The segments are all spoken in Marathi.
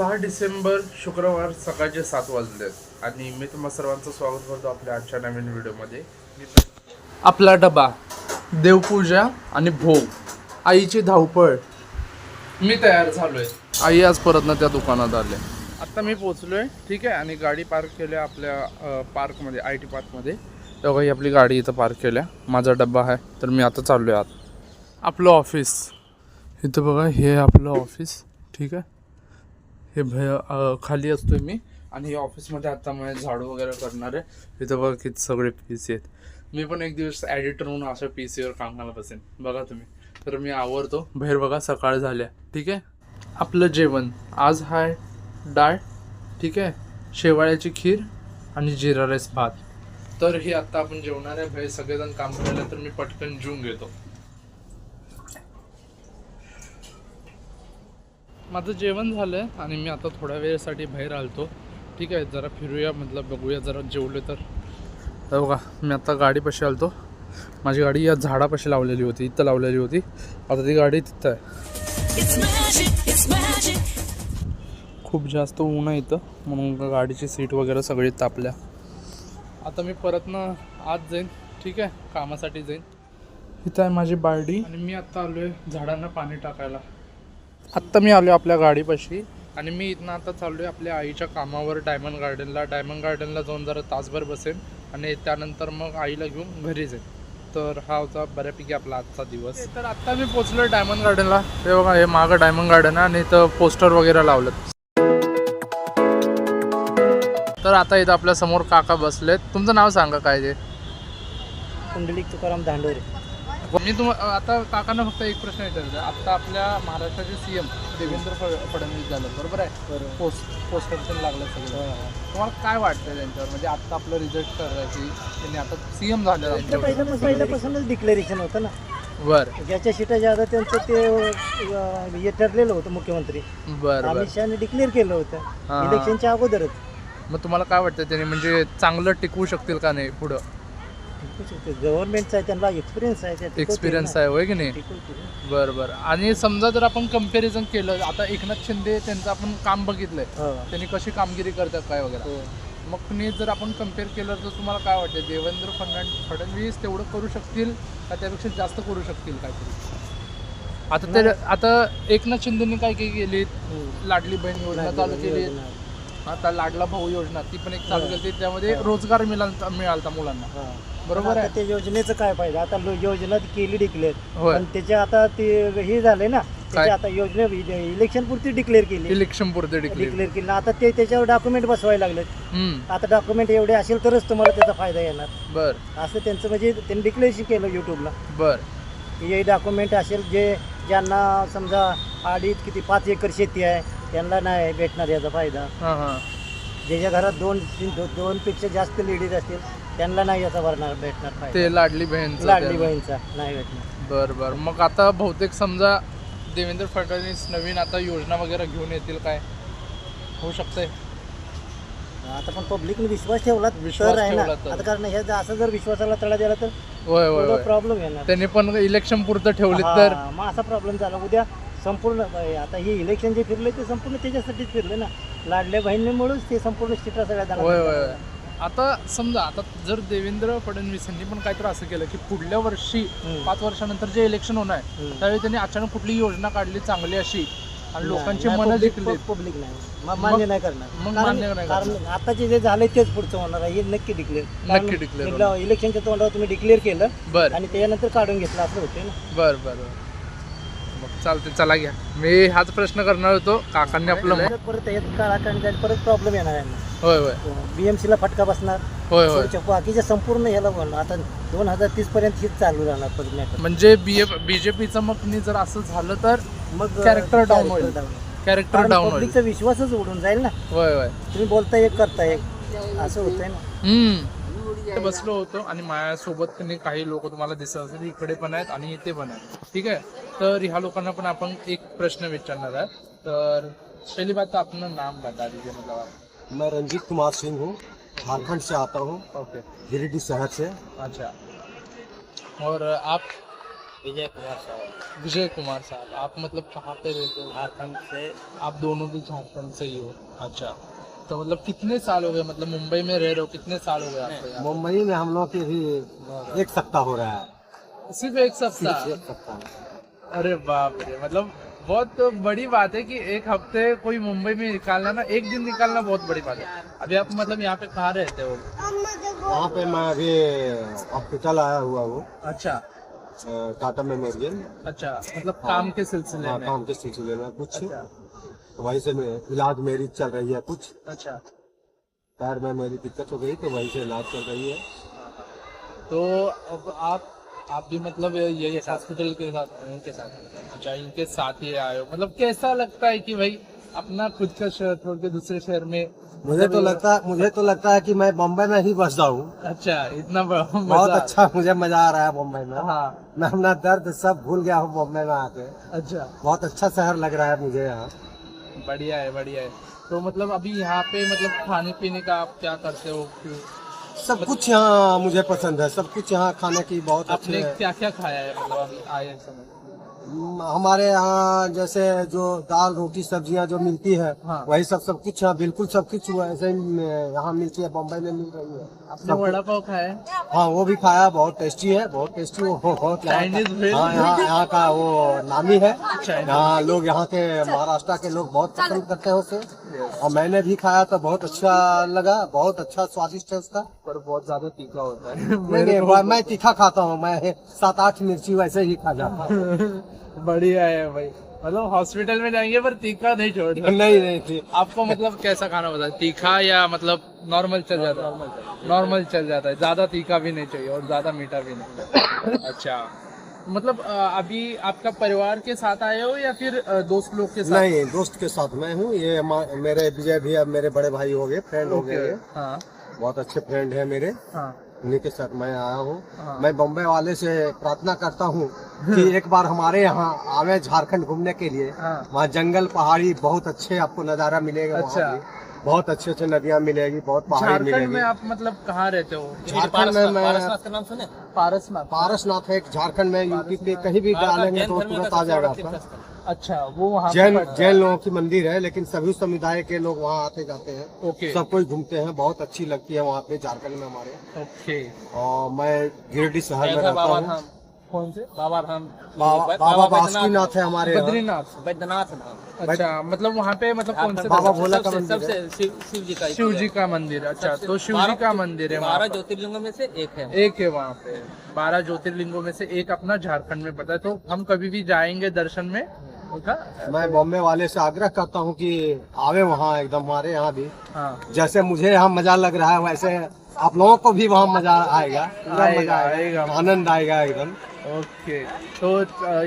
सहा डिसेंबर शुक्रवार सकाळचे सात वाजले आहेत आणि मी तुम्हा सर्वांचं स्वागत करतो आपल्या आजच्या नवीन व्हिडिओमध्ये. आपला डबा देवपूजा आणि भोग आईची धावपळ. मी तयार झालोय. आई आज परत ना त्या दुकानात आले. आत्ता मी पोचलोय ठीक आहे? आणि गाडी पार्क केल्या आपल्या अ, पार्कमध्ये आय टी पार्कमध्ये. तेव्हा ही आपली गाडी इथं पार्क केल्या. माझा डब्बा आहे तर मी आता चाललोय आत. आपलं ऑफिस. इथं बघा हे आपलं ऑफिस ठीक आहे? हे भय खाली असतो मी आणि हे ऑफिसमध्ये आता मी झाडू वगैरे करणार आहे. इथं बघा किती सगळे पी सी आहेत. मी पण एक दिवस ॲडिटर म्हणून अशा पी सीवर कामाला बसेन. बघा तुम्ही. तर मी आवरतो. बाहेर बघा सकाळ झाल्या. ठीक आहे? आपलं जेवण. आज हाय डाळ ठीक आहे? शेवाळ्याची खीर आणि जिरा राईस भात. तर हे आत्ता आपण जेवणार आहे. बाहेर सगळेजण काम करायला तर मी पटकन जेवून घेतो. माझं जेवण झालं आणि मी आता थोड्या वेळेसाठी बाहेर आलतो. ठीक आहे जरा फिरूया मतलब बघूया जरा जेवलो तर. तर बघा मी आता गाडीपाशी आलतो. माझी गाडी या झाडापाशी लावलेली होती इथं लावलेली होती. आता ती गाडी तिथं आहे. खूप जास्त ऊन आहे इथं म्हणून गाडीची सीट वगैरे सगळी तापल्या. आता मी परत ना आज जाईन ठीक आहे कामासाठी जाईन. इथं आहे माझी बारडी. आणि मी आत्ता आलो आहे झाडांना पाणी टाकायला. आत्ता मी आलो आपल्या गाडीपाशी आणि मी इथनं आता चाललो आहे आपल्या आईच्या कामावर डायमंड गार्डनला. डायमंड गार्डनला जाऊन जरा तासभर बसेन आणि त्यानंतर मग आईला घेऊन घरी जाईन तर हा होता बऱ्यापैकी आपला आजचा दिवस. तर आत्ता मी पोचलो डायमंड गार्डनला. हे बघा हे मागं डायमंड गार्डन आहे आणि इथं पोस्टर वगैरे लावलं तर आता इथं आपल्यासमोर काका बसलेत. तुमचं नाव सांगा काय ते? कुंडलिक तुकाराम दांडोरे मी तुम आता काकांना फक्त एक प्रश्न विचारायचा आता आपल्या महाराष्ट्राचे सीएम देवेंद्र फड- फडणवीस झालं बरोबर आहे? पोस्ट पोस्टर लागलं सगळं. तुम्हाला काय वाटतं त्यांच्यावर? म्हणजे आता आपलं रिझल्ट ठरलं की त्यांनी आता सीएम झालं पहिल्यापासून पहिल्यापासूनच डिक्लेरेशन होतं ना. बर. ज्याच्या सीटा ज्यादा त्यांचं ते अं, हे ठरलेलं होतं मुख्यमंत्री. बर बर. अमित शहाने डिक्लेअर केलं हा. होतं इलेक्शनच्या अगोदरच. मग तुम्हाला काय वाटतं त्यांनी म्हणजे चांगलं टिकवू शकतील का नाही पुढं? गव्हर्नमेंटचा आहे त्यांना एक्सपिरियन्स आहे त्या एक्सपिरियन्स आहे होय की नाही? बरं बरं. आणि समजा जर आपण कंपॅरिझन केलं आता एकनाथ शिंदे त्यांचं आपण काम बघितलंय. हो. त्यांनी कशी कामगिरी करतात काय वगैरे. मग कुणी जर आपण कंपेअर केलं तर तुम्हाला काय वाटतं? देवेंद्र फडणवीस फडणवीस तेवढं करू शकतील का? त्यापेक्षा जास्त करू शकतील काहीतरी आता ते आता एकनाथ शिंदेनी काय काय केली लाडली बहीण योजना चालू केली. आता लाडला भाऊ योजना ती पण एक चालू केली त्यामध्ये रोजगार मिळाला मुलांना. बरोबर आहे? त्या योजनेचं काय पाहिजे आता लो- योजना केली डिक्लेअर. होय. पण त्याच्या आता ते हे झालंय ना आता योजना इलेक्शन पुरती डिक्लेअर केली. इलेक्शन पुरते डिक्लेअर. डिक्लेअर केली. आता ते त्याच्यावर डॉक्युमेंट बसवायला लागले हम्म. आता डॉक्युमेंट एवढे असेल तरच तुम्हाला त्याचा फायदा येणार. बर. असं त्यांचं म्हणजे त्यांनी डिक्लेरेशन केलं यूट्यूबला बर. हे डॉक्युमेंट असेल जे ज्यांना समजा अडीच किती पाच एकर शेती आहे त्यांना नाही भेटणार याचा फायदा. हां हां. ज्याच्या घरात दोन तीन दो- दोनपेक्षा जास्त लेडीज असतील त्यांना नाही याचा भरणार भेटणार फायदा. ते लाडली बहीणचं लाडली बहीणचा नाही भेटणार. बर बर. मग आता बहुतेक समजा देवेंद्र फडणवीस नवीन आता योजना वगैरे घेऊन येतील काय? होऊ शकतंय. आता पण पब्लिकने विश्वास ठेवला विश्वास तर आहे ना. ठेवला तर. आता कारण हे जर असं जर विश्वासाला तडा दिला तर होय होय होय. प्रॉब्लेम येणार. त्यांनी पण इलेक्शन पुरतं ठेवली तर. हा, मग असा प्रॉब्लेम झाला. उद्या संपूर्ण आता हे इलेक्शन जे फिरले ते संपूर्ण त्याच्यासाठीच फिरले ना. लाडल्या बहिणीमुळेच ते संपूर्ण स्थिती सगळ्या. आता समजा आता जर देवेंद्र फडणवीस यांनी पण काहीतरी असं केलं की पुढल्या वर्षी. पाच वर्षानंतर जे इलेक्शन होणार. त्यावेळी त्यांनी अचानक कुठली योजना काढली चांगली अशी? आणि लोकांची मनं जिंकली पब्लिक नाही. मान्य नाही करणार. कारण- आताचे जे झाले तेच पुढचं होणार आहे. हे नक्की डिक्लेअर नक्की होणार. इलेक्शनच्या तोंडावर तुम्ही डिक्लेअर केलं बर. आणि त्याच्यानंतर काढून घेतलं असं होते ना. बर बर. चालते चला घ्या. मी हाच प्रश्न करणार होतो काकांनी आपलं म- परत त्याच्यात काळाखांड जाईल परत प्रॉब्लेम येणार आहे होय होय. बीएमसीला फटका बसणार. होय होय. पुढच्या बाकीच्या संपूर्ण ह्याला पण आता दोन हजार तीस पर्यंत हीच चालू राहणार परत matter. म्हणजे बीजेपीचं मग नी जर असं झालं तर मग Character down होईल. down. कॅरेक्टर कारण डाऊन होईल. पब्लिकचा विश्वासच उडून जाईल ना. होय होय. तुम्ही बोलता एक करता एक. असं होतंय ना. हम्म. इथे बसलो होतो आणि माझ्यासोबत त्यांनी काही लोक तुम्हाला दिसत असेल इकडे पण आहेत आणि इथे पण आहेत. ठीक आहे? तर ह्या लोकांना पण आपण एक प्रश्न विचारणार आहे तर पहली बात तो अपना नाम बता दीजिए मतलब आप मैं रंजीत कुमार सिंह हूँ झारखंड से आता हूँ ओके गिरिडीह शहर से। अच्छा। और आप? विजय कुमार साहब। विजय कुमार साहब आप मतलब कहाँ पे रहते हो? झारखंड से। आप दोनों भी झारखंड से ही हो। अच्छा। तो मतलब कितने साल हो गए? मतलब मुंबई में रह रहे हो कितने साल हो गए आपको यहाँ? मुंबई में हम लोग के भी एक सप्ताह हो रहा है। सिर्फ़ एक सप्ताह? एक सप्ताह। अरे बाप रे मतलब बहुत बड़ी बात है कि एक हफ़्ते कोई मुंबई में निकालना ना एक दिन निकालना बहुत बड़ी बात है। अभी आप मतलब यहाँ पे कहाँ रहते हो? वहाँ पे मैं अभी हॉस्पिटल आया हुआ हूँ। अच्छा। टाटा मेमोरियल। अच्छा मतलब काम के सिलसिले हाँ, में। काम के सिलसिले में कुछ। अच्छा। वहीं से इलाज मेरी चल रही है कुछ। अच्छा। पैर में मेरी दिक्कत हो गई तो वहीं से इलाज चल रही है। तो अब आप आप भी मतलब ये हॉस्पिटल के साथ इनके साथ अच्छा इनके साथ ही आए हो। मतलब कैसा लगता है कि भाई अपना खुद का शहर छोड़ के दूसरे शहर में मुझे तो लगता मुझे तो लगता है कि मैं बम्बई में ही बस जाऊँ अच्छा इतना बहुत अच्छा मुझे मज़ा आ रहा है मुंबई में। हाँ। मैं अपना दर्द सब भूल गया हूँ मुंबई में आके। अच्छा। बहुत अच्छा शहर लग रहा है मुझे यहाँ। बढ़िया है बढ़िया है। तो मतलब अभी यहाँ पे मतलब खाने पीने का आप क्या करते हो? सब कुछ यहाँ मुझे पसंद है सब कुछ यहाँ खाने की बहुत अच्छे आपने है। क्या क्या खाया है मतलब आए समय हम्म, हमारे यहाँ जैसे जो दाल रोटी सब्ज़ियाँ जो मिलती है हाँ। वही सब सब कुछ यहाँ बिल्कुल सब कुछ हुआ ऐसे ही यहाँ मिलती है बम्बई में मिल रही है। आपने वड़ा पाव खाया है? हाँ वो भी खाया बहुत टेस्टी है बहुत टेस्टी वो बहुत हाँ यहाँ यहाँ का वो नामी है। यहाँ लोग यहाँ के महाराष्ट्र के लोग बहुत पसंद करते हैं उसे। और मैंने भी खाया तो बहुत अच्छा लगा बहुत अच्छा स्वादिष्ट है उसका। पर बहुत ज़्यादा तीखा होता है। नहीं नहीं मैं- मैं तीखा खाता हूँ मैं सात आठ मिर्ची वैसे ही खा जाता हूँ। बढ़िया है भाई। मतलब हॉस्पिटल में जाएँगे पर तीखा नहीं छोड़ नहीं नहीं थी आपको मतलब कैसा खाना पसंद है? तीखा या मतलब नॉर्मल चल जाता है? नॉर्मल चल जाता है। ज़्यादा तीखा भी नहीं चाहिए और ज़्यादा मीठा भी नहीं। अच्छा। मतलब अभी आपका परिवार के साथ आए हो या फिर दोस्त लोग के साथ? नहीं दोस्त के साथ मैं हूँ। ये मेरे विजय भी अब मेरे बड़े भाई हो गए फ्रेंड हो गए हाँ। बहुत अच्छे फ्रेंड है मेरे। हाँ। उन्हीं के साथ मैं आया हूँ। हाँ। मैं बम्बई वाले से प्रार्थना करता हूँ कि एक बार हमारे यहाँ आवे झारखंड घूमने के लिए। हाँ। वहाँ जंगल पहाड़ी बहुत अच्छे आपको नज़ारा मिलेगा अच्छा। बहुत अच्छी अच्छी नदियाँ मिलेगी बहुत पहाड़ी झारखंड मिलेगी। में आप मतलब कहाँ रहते हो? झारखंड में मैं का नाम सुने? पारसनाथ। पारसनाथ है एक झारखंड में यूपी पे कहीं भी डालेंगे तो तुरंत आ जाएगा आपका। अच्छा वो वहाँ पे जैन पड़ता है। जैन लोगों की मंदिर है लेकिन सभी समुदाय के लोग वहाँ आते जाते हैं। ओके। सब कोई घूमते हैं बहुत अच्छी लगती है वहाँ पे झारखंड में हमारे। ओके। और मैं गिरिडीह शहर में रहता हूँ। कौन से? बाबा धाम बाबा बाबा बासुकीनाथ है हमारे बद्रीनाथ बैद्यनाथ धाम। अच्छा मतलब वहाँ पे मतलब कौन से बाबा भोला का सबसे मंदिर है। सबसे शिव जी का शिव जी का मंदिर अच्छा तो शिव जी का मंदिर है बारह ज्योतिर्लिंगों में से एक है। एक है वहाँ पे। बारह ज्योतिर्लिंगों में से एक अपना झारखंड में पता है। तो हम कभी भी जाएँगे दर्शन में देखा मैं बॉम्बे वाले से आग्रह करता हूँ कि आवे वहाँ एकदम हमारे यहाँ भी। हाँ। जैसे मुझे यहाँ मज़ा लग रहा है वैसे आप लोगों को भी वहाँ मज़ा आएगा, आएगा। आनंद आएगा एकदम। ओके। तो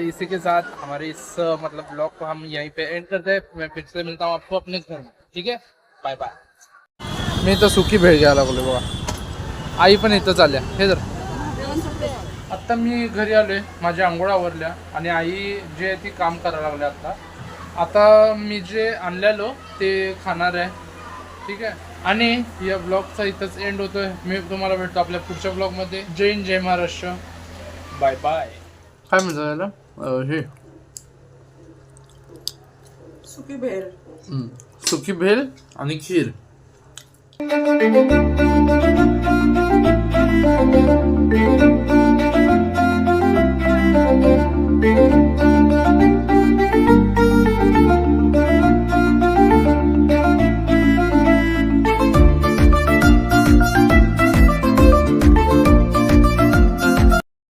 इसी के साथ हमारे इस मतलब ब्लॉग को हम यहीं पे एंड करते हैं। मैं फिर से मिलता हूँ आपको अपने घर में। ठीक आहे बाय बाय मी तर सुखी भेळ घ्यायला लागलो बघा आई पण इथं चालल्या हे जर आत्ता मी घरी आलो आहे माझ्या आंघोळ आवरल्या आणि आई जे आहे ती काम करायला लागल्या आत्ता. आता मी जे आणलेलो ते खाणार आहे. ठीक आहे? आणि या ब्लॉगचा इथंच एंड होतोय. मी तुम्हाला भेटतो आपल्या पुढच्या ब्लॉगमध्ये जय हिंद जय महाराष्ट्र. बाय बाय काय म्हणतात याला हे सुकी भेळ सुकी भेल आणि खीर